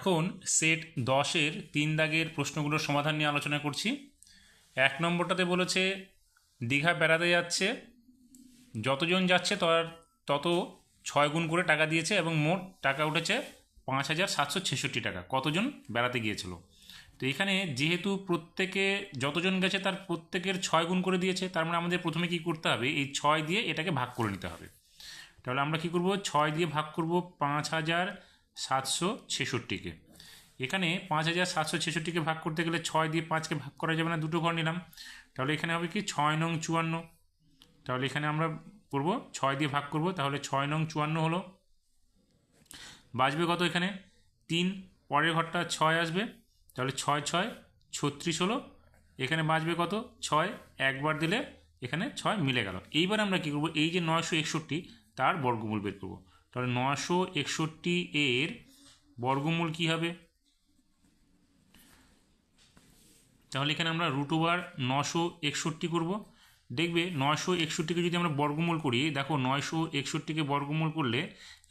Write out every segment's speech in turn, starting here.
এখন সেট দশের তিন দাগের প্রশ্নগুলোর সমাধান নিয়ে আলোচনা করছি। এক নম্বরটাতে বলেছে, দীঘা বেড়াতে যাচ্ছে, যতজন যাচ্ছে তার তত ছয় গুণ করে টাকা দিয়েছে এবং মোট টাকা উঠেছে পাঁচ হাজার সাতশো ছেষট্টি টাকা। কতজন বেড়াতে গিয়েছিল? তো এখানে যেহেতু প্রত্যেকে, যতজন গেছে তার প্রত্যেকের ছয় গুণ করে দিয়েছে, তার মানে আমাদের প্রথমে কী করতে হবে? এই ছয় দিয়ে এটাকে ভাগ করে নিতে হবে। তাহলে আমরা কী করব? ছয় দিয়ে ভাগ করব পাঁচ হাজার সাতশো ছেষট্টিকে। এখানে পাঁচ হাজার সাতশো ছেষট্টিকে ভাগ করতে গেলে ছয় দিয়ে পাঁচকে ভাগ করা যাবে না, দুটো ঘর নিলাম। তাহলে এখানে হবে কি? ছয় নং চুয়ান্ন। তাহলে এখানে আমরা করব, ছয় দিয়ে ভাগ করব, তাহলে ছয় নং চুয়ান্ন হলো। বাঁচবে কত এখানে? তিন। পরের ঘরটা ছয় আসবে। তাহলে ছয় ছয়, ছত্রিশ হলো। এখানে বাঁচবে কত? ছয়। একবার দিলে এখানে ছয় মিলে গেল। এইবার আমরা কী করব? এই যে নয়শো একষট্টি, তার বর্গমূল বের করব। তাহলে নশো একষট্টি এর বর্গমূল কী হবে? তাহলে এখানে আমরা রুট ওভার নশো একষট্টি করব। দেখবে নয়শো একষট্টিকে যদি আমরা বর্গমূল করি, দেখো নয়শো একষট্টিকে বর্গমূল করলে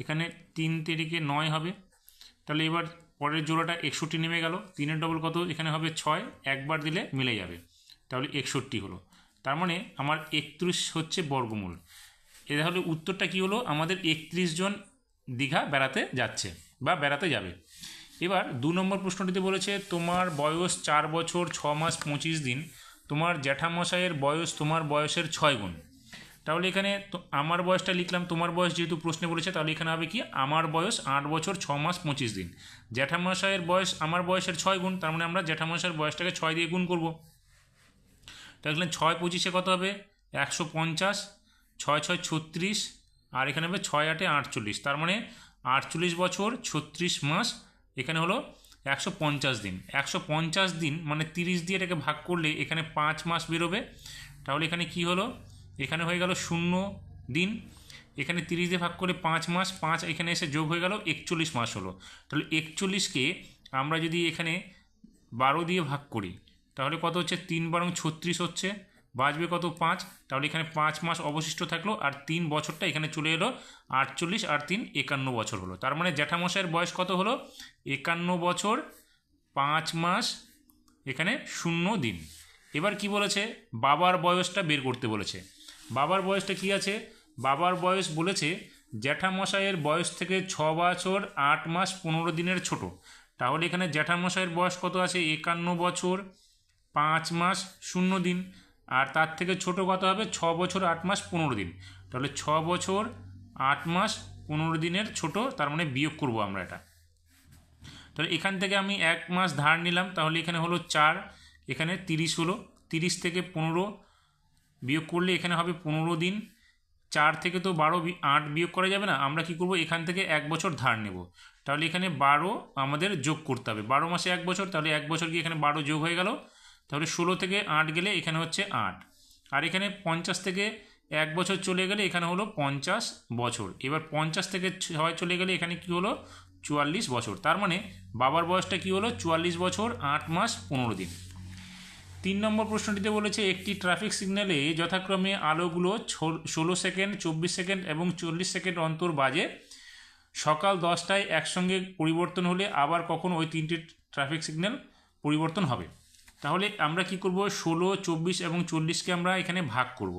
এখানে তিন তেরিকে নয় হবে। তাহলে এবার পরের জোড়াটা একষট্টি নেমে গেল। তিনের ডবল কত? এখানে হবে ছয়। একবার দিলে মিলে যাবে। তাহলে একষট্টি হলো। তার মানে আমার একত্রিশ হচ্ছে বর্গমূল। এ তাহলে উত্তরটা কী হলো? আমাদের একত্রিশ জন দীঘা বেড়াতে যাচ্ছে বা বেড়াতে যাবে। এবার দু নম্বর প্রশ্নটিতে বলেছে, তোমার বয়স চার বছর ছ মাস পঁচিশ দিন, তোমার জ্যাঠামশাইয়ের বয়স তোমার বয়সের ছয় গুণ। তাহলে এখানে আমার বয়সটা লিখলাম, তোমার বয়স যেহেতু প্রশ্নে বলেছে, তাহলে এখানে হবে কি? আমার বয়স আট বছর ছ মাস পঁচিশ দিন। জ্যাঠামশাইয়ের বয়স আমার বয়সের ছয় গুণ, তার মানে আমরা জ্যাঠামশাইয়ের বয়সটাকে ছয় দিয়ে গুণ করব। তাহলে ছয় পঁচিশে কত হবে? একশো পঞ্চাশ। ছয় ছয় ছত্রিশ, আর এখানে হবে ছয় আটে আটচল্লিশ। তার মানে আটচল্লিশ বছর, ছত্রিশ মাস, এখানে হলো একশো পঞ্চাশ দিন। একশো পঞ্চাশ দিন মানে তিরিশ দিয়ে এটাকে ভাগ করলে এখানে পাঁচ মাস বেরোবে। তাহলে এখানে কি হলো? এখানে হয়ে গেল শূন্য দিন। এখানে তিরিশ দিয়ে ভাগ করে পাঁচ মাস, পাঁচ এখানে এসে যোগ হয়ে গেল একচল্লিশ মাস হলো। তাহলে একচল্লিশকে আমরা যদি এখানে বারো দিয়ে ভাগ করি, তাহলে কত হচ্ছে? তিন বারং ছত্রিশ হচ্ছে। বাজবে কত? পাঁচ। তাহলে এখানে পাঁচ মাস অবশিষ্ট থাকল, আর তিন বছরটা এখানে চলে এলো, আটচল্লিশ আর তিন, একান্ন বছর হলো। তার মানে জ্যাঠামশাইয়ের বয়স কত হলো? একান্ন বছর, পাঁচ মাস, এখানে শূন্য দিন। এবার কি বলেছে? বাবার বয়সটা বের করতে বলেছে। বাবার বয়সটা কি আছে? বাবার বয়স বলেছে, জ্যাঠামশাইয়ের বয়স থেকে ছ বছর, আট মাস, পনেরো দিনের ছোট। তাহলে এখানে জ্যাঠামশাইয়ের বয়স কত আছে? একান্ন বছর, পাঁচ মাস, শূন্য দিন। আর তার থেকে ছোট কত হবে? ছ বছর আট মাস পনেরো দিন। তাহলে ছ বছর আট মাস পনেরো দিনের ছোট, তার মানে বিয়োগ করব আমরা এটা। তাহলে এখান থেকে আমি এক মাস ধার নিলাম, তাহলে এখানে হলো চার, এখানে তিরিশ হলো। তিরিশ থেকে পনেরো বিয়োগ করলে এখানে হবে পনেরো দিন। চার থেকে তো বারো আট বিয়োগ করা যাবে না, আমরা কি করব? এখান থেকে এক বছর ধার নেব। তাহলে এখানে বারো আমাদের যোগ করতে হবে। বারো মাসে এক বছর, তাহলে এক বছর কি এখানে বারো যোগ হয়ে গেল? তাহলে ষোলো থেকে আট গেলে এখানে হচ্ছে আট। আর এখানে পঞ্চাশ থেকে এক বছর চলে গেলে এখানে হলো পঞ্চাশ বছর। এবার পঞ্চাশ থেকে ছয় চলে গেলে এখানে কি হলো? চুয়াল্লিশ বছর। তার মানে বাবার বয়সটা কি হলো? চুয়াল্লিশ বছর, আট মাস, পনেরো দিন। তিন নম্বর প্রশ্নটিতে বলেছে, একটি ট্রাফিক সিগন্যালে যথাক্রমে আলোগুলো ষোলো সেকেন্ড, চব্বিশ সেকেন্ড এবং চল্লিশ সেকেন্ড অন্তর বাজে। সকাল দশটায় একসঙ্গে পরিবর্তন হলে আবার কখন ওই তিনটি ট্রাফিক সিগন্যাল পরিবর্তন হবে? তাহলে আমরা কি করব? ষোলো, চব্বিশ এবং চল্লিশকে আমরা এখানে ভাগ করব।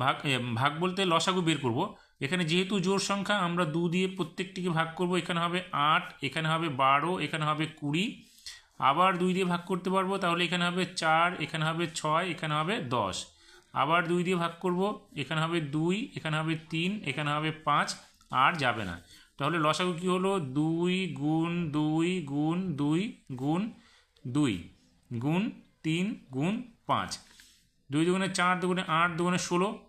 ভাগ ভাগ বলতে লসাগু বের করব। এখানে যেহেতু জোর সংখ্যা, আমরা দু দিয়ে প্রত্যেকটিকে ভাগ করব। এখানে হবে আট, এখানে হবে বারো, এখানে হবে কুড়ি। আবার দুই দিয়ে ভাগ করতে পারব, তাহলে এখানে হবে চার, এখানে হবে ছয়, এখানে হবে দশ। আবার দুই দিয়ে ভাগ করব, এখানে হবে দুই, এখানে হবে তিন, এখানে হবে পাঁচ, আর যাবে না। তাহলে লসাগু কী হলো? দুই গুণ দুই গুণ দুই গুণ দুই গুণ তিন গুণ পাঁচ। দুই দুগুণে চার দুগুণে আট দুগুণে ষোলো।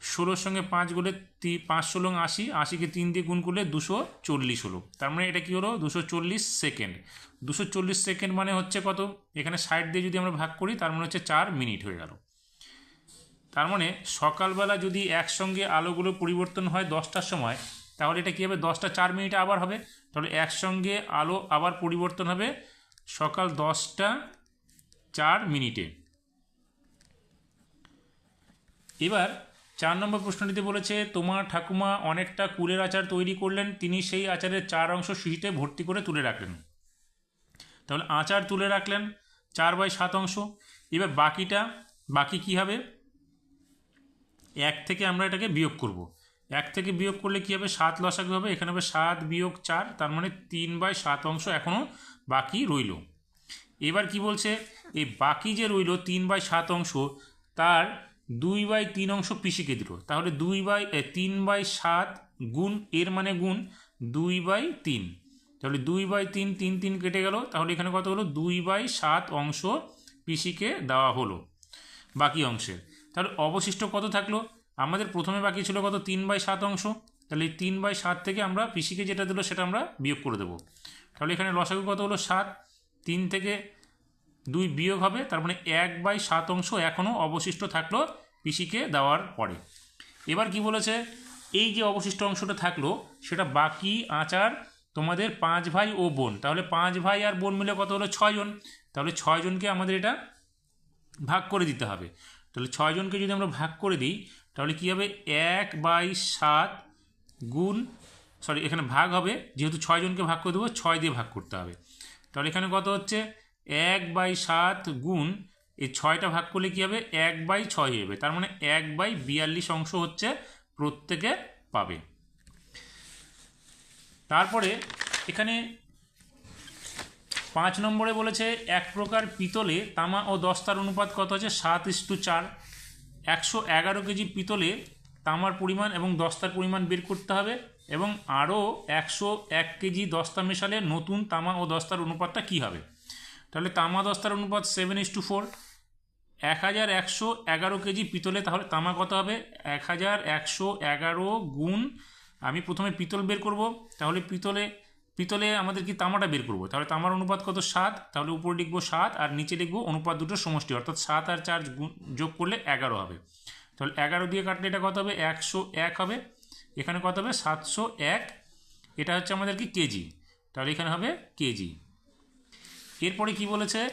ষোলোর সঙ্গে পাঁচ গুলে তি, পাঁচ ষোলো আশি, আশিকে তিন দিয়ে গুণ করলে দুশো চল্লিশ হলো। তার মানে এটা কী হলো? দুশো চল্লিশ সেকেন্ড। দুশো চল্লিশ সেকেন্ড মানে হচ্ছে কত? এখানে ষাট দিয়ে যদি আমরা ভাগ করি, তার মানে হচ্ছে চার মিনিট হয়ে গেল। তার মানে সকালবেলা যদি একসঙ্গে আলোগুলো পরিবর্তন হয় দশটার সময়, তাহলে এটা কী হবে? দশটা চার মিনিটে আবার হবে। তাহলে একসঙ্গে আলো আবার পরিবর্তন হবে সকাল দশটা চার মিনিটে। এবার চার নম্বর প্রশ্নটিতে বলেছে, তোমার ঠাকুমা অনেকটা কুলের আচার তৈরি করলেন, তিনি সেই আচারের চার অংশ শিশিতে ভর্তি করে তুলে রাখলেন। তাহলে আচার তুলে রাখলেন চার বাই সাত অংশ। এবার বাকিটা, বাকি কী হবে? এক থেকে আমরা এটাকে বিয়োগ করব। এক থেকে বিয়োগ করলে কী হবে? সাত লসাগু হবে, এখানে হবে সাত বিয়োগ চার, তার মানে তিন বাই সাত অংশ এখনও বাকি রইল। এবার কি বলছে? এই বাকি যে রইল তিন বাই সাত অংশ, তার দুই বাই তিন অংশ পিসিকে দিল তাহলে দুই বাই তিন বাই সাত গুণ, এর মানে গুণ, দুই বাই তিন। তাহলে দুই বাই তিন তিন তিন কেটে গেল। তাহলে এখানে কত হলো? দুই বাই সাত অংশ পিসিকে দেওয়া হলো বাকি অংশের। তাহলে অবশিষ্ট কত থাকল? আমাদের প্রথমে বাকি ছিল কত? তিন বাই সাত অংশ। তাহলে তিন বাই সাত থেকে আমরা পিসিকে যেটা দিলো সেটা আমরা বিয়োগ করে দেবো। তাহলে এখানে লসাগু কত হলো? সাত। তিন থেকে দুই বিয়োগ হবে, তার মানে এক বাই সাত অংশ এখনও অবশিষ্ট থাকল পিসিকে দেওয়ার পরে। এবার কি বলেছে? এই যে অবশিষ্ট অংশটা থাকল, সেটা বাকি আচার তোমাদের পাঁচ ভাই ও বোন। তাহলে পাঁচ ভাই আর বোন মিলে কত হলো? ছয়জন তাহলে ছয়জনকে আমাদের এটা ভাগ করে দিতে হবে। তাহলে ছয়জনকে যদি আমরা ভাগ করে দিই, তাহলে কী হবে? এক বাই সাত গুণ সরি এখানে ভাগ হবে, যেহেতু ছয়জনকে ভাগ করে দেবো, ছয় দিয়ে ভাগ করতে হবে। তাহলে এখানে কত হচ্ছে? এক বাই সাত গুণ, এই ছয়টা ভাগ করলে কী হবে? এক বাই ছয় হবে তার মানে এক বাই বিয়াল্লিশ অংশ হচ্ছে প্রত্যেকে পাবে। তারপরে এখানে পাঁচ নম্বরে বলেছে, এক প্রকার পিতলে তামা ও দস্তার অনুপাত কত আছে সাত ইস্টু চার। একশো এগারো কেজি পিতলে তামার পরিমাণ এবং দস্তার পরিমাণ বের করতে হবে। এবং আরও একশো এক কেজি দস্তা মেশালে নতুন তামা ও দস্তার অনুপাতটা কী হবে? তাহলে তামা দস্তার অনুপাত সেভেন ইস টু ফোর এক হাজার একশো এগারো কেজি পিতলে তাহলে তামা কত হবে? এক হাজার একশো এগারো গুণ আমি প্রথমে পিতল বের করব। তাহলে পিতলে পিতলে আমাদের কি তামাটা বের করব? তাহলে তামার অনুপাত কত? সাত। তাহলে উপরে লিখব সাত আর নিচে লিখব অনুপাত দুটো সমষ্টি, অর্থাৎ সাত আর চার যোগ করলে এগারো হবে। তাহলে এগারো দিয়ে কাটলে এটা কত হবে? একশো এক হবে। এখানে কত হবে? সাতশো এক। এটা হচ্ছে আমাদের কি? কেজি। তাহলে এখানে হবে কেজি। এরপরে কি বলেছে?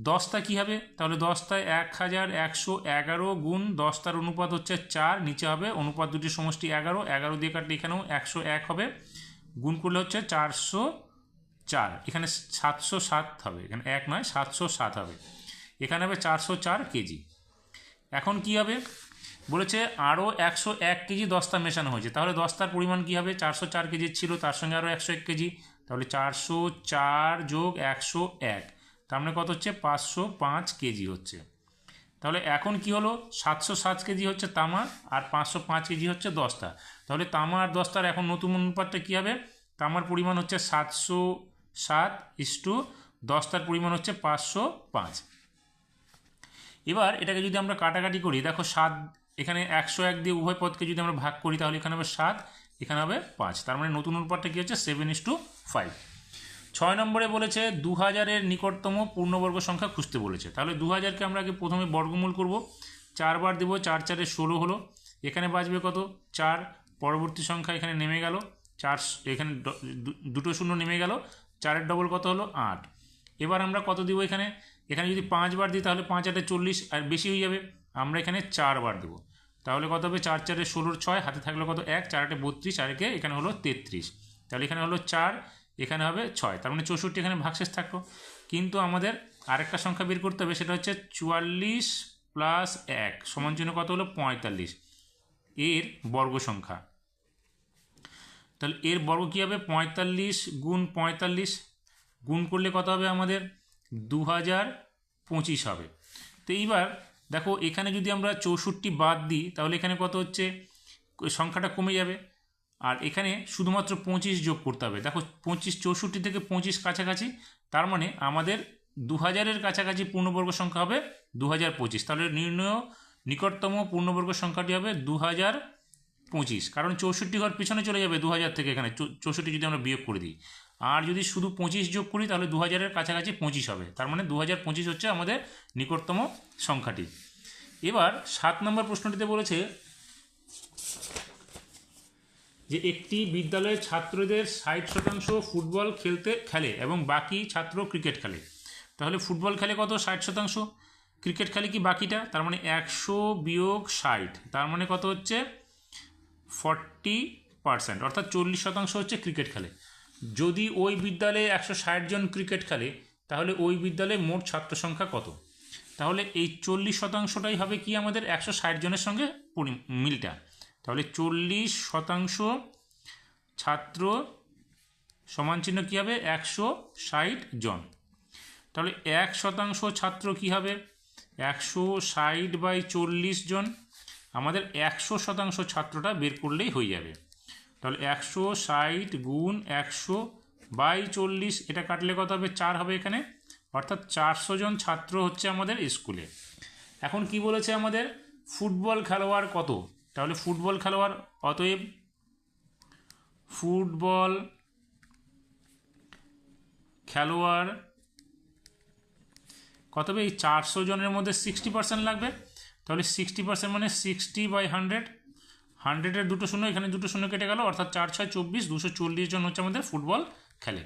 দশটা কী হবে? তাহলে দশটায় এক হাজার একশো এগারো গুণ দশটার অনুপাত হচ্ছে চার। নিচে হবে অনুপাত দুটি সমষ্টি এগারো। এগারো দিয়ে কাটলে এখানেও একশো এক হবে। গুণ করলে হচ্ছে চারশো চার। এখানে সাতশো সাত হবে। এখানে এক নয়, সাতশো সাত হবে। এখানে হবে চারশো চার কেজি। এখন কি হবে? বলেছে আরও একশো এক কেজি দস্তা মেশানো হয়েছে। তাহলে দস্তার পরিমাণ কী হবে? চারশো চার কেজি ছিল, তার সঙ্গে আরও একশো এক কেজি। তাহলে চারশো চার যোগ একশো এক, তার মানে কত হচ্ছে? পাঁচশো পাঁচ কেজি হচ্ছে। তাহলে এখন কি হলো? সাতশো সাত কেজি হচ্ছে তামা আর পাঁচশো পাঁচ কেজি হচ্ছে দস্তা। তাহলে তামা আর দস্তার এখন নতুন অনুপাতটা কী হবে? তামার পরিমাণ হচ্ছে সাতশো সাত ইস্টু দস্তার পরিমাণ হচ্ছে পাঁচশো পাঁচ। এবার এটাকে যদি আমরা কাটাকাটি করি, দেখো সাত এখানে একশো এক দিয়ে উভয় পদকে যদি আমরা ভাগ করি, তাহলে এখানে হবে সাত, এখানে হবে পাঁচ। তার মানে নতুন অনুপাতটা কী হচ্ছে? সেভেন ইস টু ফাইভ ছয় নম্বরে বলেছে দু হাজারের নিকটতম পূর্ণবর্গ সংখ্যা খুঁজতে বলেছে। তাহলে দু হাজারকে আমরা আগে প্রথমে বর্গমূল করব। চারবার দেবো, চার চারে ষোলো হলো। এখানে বাঁচবে কত? চার। পরবর্তী সংখ্যা এখানে নেমে গেল। চার, এখানে দুটো শূন্য নেমে গেল। চারের ডবল কত হলো? আট। এবার আমরা কত দিব এখানে? এখানে যদি পাঁচবার দিই, তাহলে পাঁচ আটে চল্লিশ, আর বেশি হয়ে যাবে। আমরা এখানে চারবার দেবো। তাহলে কত হবে? চার চারে ষোলোর ছয়, হাতে থাকলে কত? এক, চার আটে বত্রিশ, আর একে এখানে হলো তেত্রিশ। তাহলে এখানে হলো চার, এখানে হবে ছয়। তার মানে চৌষট্টি এখানে ভাগশেষ থাকল। কিন্তু আমাদের আরেকটা সংখ্যা বের করতে হবে, সেটা হচ্ছে চুয়াল্লিশ প্লাস এক সমান চিহ্ন কত হলো? পঁয়তাল্লিশ। এর বর্গ সংখ্যা। তাহলে এর বর্গ কী হবে? পঁয়তাল্লিশ গুণ পঁয়তাল্লিশ। গুণ করলে কত হবে আমাদের? দু হাজার পঁচিশ হবে। তো এইবার দেখো, এখানে যদি আমরা চৌষট্টি বাদ দিই, তাহলে এখানে কত হচ্ছে? সংখ্যাটা কমে যাবে। আর এখানে শুধুমাত্র পঁচিশ যোগ করতে হবে। দেখো, পঁচিশ চৌষট্টি থেকে পঁচিশ কাছাকাছি, তার মানে আমাদের দু হাজারের কাছাকাছি পূর্ণবর্গ সংখ্যা হবে দু হাজার পঁচিশ। তাহলে নির্ণয়, নিকটতম পূর্ণবর্গ সংখ্যাটি হবে দু হাজার পঁচিশ। কারণ চৌষট্টি ঘর পিছনে চলে যাবে দু হাজার থেকে এখানে। চৌষট্টি যদি আমরা বিয়োগ করে দিই। আর যদি শুধু পঁচিশ যোগ করি, তাহলে দু হাজারের কাছাকাছি পঁচিশ হবে। তার মানে দু হাজার পঁচিশ হচ্ছে আমাদের নিকটতম সংখ্যাটি। এবার সাত নম্বর প্রশ্নটিতে বলেছে যে একটি বিদ্যালয়ের ছাত্রদের ষাট শতাংশ ফুটবল খেলতে খেলে এবং বাকি ছাত্র ক্রিকেট খেলে। তাহলে ফুটবল খেলে কত? ষাট শতাংশ। ক্রিকেট খেলে কি বাকিটা? তার মানে একশো বিয়োগ ষাট। তার মানে কত হচ্ছে? Forty percent. অর্থাৎ চল্লিশ শতাংশ হচ্ছে ক্রিকেট খেলে। যদি ওই বিদ্যালয়ে একশো ষাট জন ক্রিকেট খেলে, তাহলে ওই বিদ্যালয়ে মোট ছাত্র সংখ্যা কত? তাহলে এই চল্লিশ শতাংশটাই হবে কি আমাদের একশো ষাট জনের সঙ্গে মিলটা? তাহলে চল্লিশ শতাংশ ছাত্র সমান চিহ্ন কী হবে? একশো ষাট জন। তাহলে এক শতাংশ ছাত্র কী হবে? একশো ষাট বাই চল্লিশ জন, আমাদের একশো শতাংশ ছাত্রটা বের করলেই হয়ে যাবে। তাহলে একশো ষাট গুণ একশো বাই চল্লিশ, এটা কাটলে কত হবে? চার হবে এখানে। অর্থাৎ চারশো জন ছাত্র হচ্ছে আমাদের স্কুলে। এখন কি বলেছে আমাদের? ফুটবল খেলোয়াড় কত? তাহলে ফুটবল খেলোয়াড় অতএব ফুটবল খেলোয়াড় কত হবে? এই চারশো জনের মধ্যে সিক্সটি পার্সেন্ট লাগবে। তাহলে সিক্সটি পার্সেন্ট মানে সিক্সটি বাই হান্ড্রেড হান্ড্রেডের দুটো শূন্য, এখানে দুটো শূন্য কেটে গেল, অর্থাৎ চার ছয় চব্বিশ, দুশো চল্লিশ জন হচ্ছে আমাদের ফুটবল খেলে।